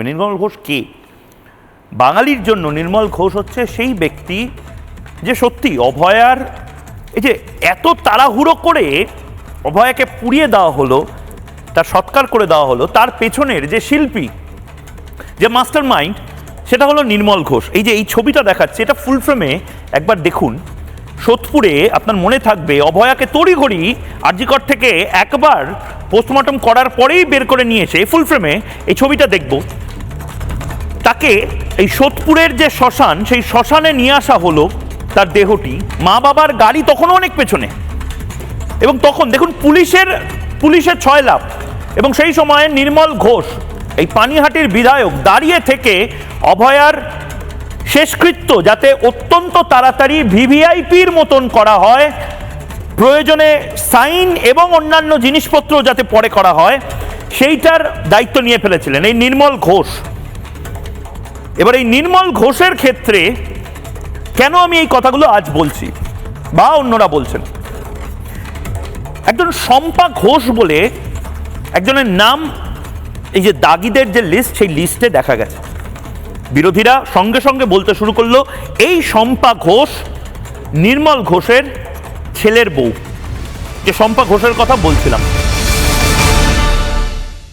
থাকবে। নির্মল ঘোষ কে? বাঙালির জন্য নির্মল ঘোষ হচ্ছে সেই ব্যক্তি যে সত্যি অভয়ার, এই যে এত তাড়াহুড়ো করে অভয়াকে পুড়িয়ে দেওয়া হলো, তার সৎকার করে দেওয়া হলো, তার পেছনের যে শিল্পী, যে মাস্টার মাইন্ড সেটা হলো নির্মল ঘোষ। এই যে এই ছবিটা দেখাচ্ছে, এটা ফুল ফ্রেমে একবার দেখুন। সোদপুরে আপনার মনে থাকবে, অভয়াকে তড়িঘড়ি আরজিকর থেকে একবার পোস্টমর্টম করার পরেই বের করে নিয়েছে ফুল ফ্রেমে এই ছবিটা দেখব। তাকে এই সোদপুরের যে শ্মশান, সেই শ্মশানে নিয়ে আসা হলো তার দেহটি। মা বাবার গাড়ি তখনও অনেক পেছনে। এবং তখন দেখুন পুলিশের পুলিশের ছয় লাভ এবং সেই সময়ে নির্মল ঘোষ, এই পানিহাটির বিধায়ক, দাঁড়িয়ে থেকে অভয়ার শেষকৃত্য যাতে অত্যন্ত তাড়াতাড়ি ভিভিআইপির মতন করা হয়, প্রয়োজনে সাইন এবং অন্যান্য জিনিসপত্র যাতে পরে করা হয়, সেইটার দায়িত্ব নিয়ে ফেলেছিলেন এই নির্মল ঘোষ। এবার এই নির্মল ঘোষের ক্ষেত্রে কেন আমি এই কথাগুলো আজ বলছি? বা অন্যরা বলছেন। একজন শম্পা ঘোষ বলে একজনের নাম, এই যে দাগিদের যে লিস্ট সেই লিস্টে দেখা গেছে। বিরোধীরা সঙ্গে সঙ্গে বলতে শুরু করল, এই শম্পা ঘোষ নির্মল ঘোষের ছেলের বউ। যে শম্পা ঘোষের কথা বলছিলাম।